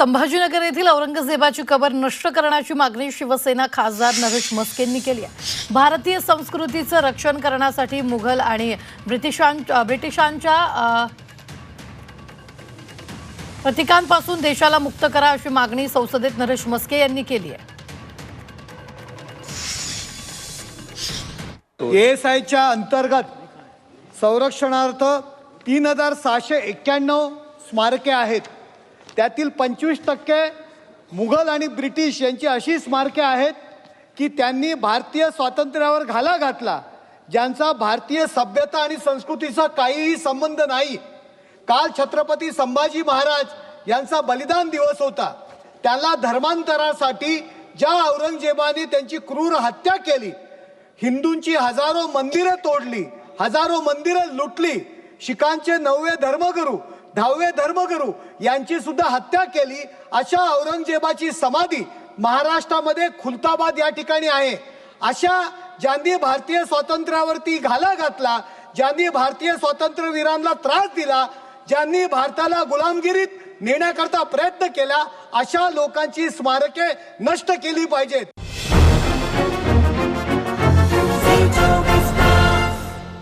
संभाजीनगर येथील औरंगजेबाची कबर नष्ट करण्याची मागणी शिवसेना खासदार नरेश मस्केंनी केली आहे. भारतीय संस्कृतीचं रक्षण करण्यासाठी मुघल आणि ब्रिटिशां ब्रिटिशांच्या प्रतिकांपासून देशाला मुक्त करा अशी मागणी संसदेत नरेश मस्के यांनी केली आहे. एस आयच्या अंतर्गत संरक्षणार्थ तीन हजार सहाशे एक्क्याण्णव स्मारके आहेत. त्यातील पंचवीस टक्के मुघल आणि ब्रिटिश यांची अशी स्मारके आहेत की त्यांनी भारतीय स्वातंत्र्यावर घाला घातला ज्यांचा भारतीय सभ्यता आणि संस्कृतीचा काहीही संबंध नाही. काल छत्रपती संभाजी महाराज यांचा बलिदान दिवस होता. त्यांना धर्मांतरासाठी ज्या औरंगजेबाने त्यांची क्रूर हत्या केली हिंदूंची हजारो मंदिरं तोडली हजारो मंदिरं लुटली शिखांचे नववे धर्मगुरू दहावे धर्मगुरू यांची सुद्धा हत्या केली. अशा औरंगजेबाची समाधी महाराष्ट्रामध्ये खुलताबाद या ठिकाणी आहे. अशा ज्यांनी भारतीय स्वातंत्र्यावरती घाला घातला ज्यांनी भारतीय स्वातंत्र्यवीरांना त्रास दिला ज्यांनी भारताला गुलामगिरीत नेण्याकरता प्रयत्न केला अशा लोकांची स्मारके नष्ट केली पाहिजेत.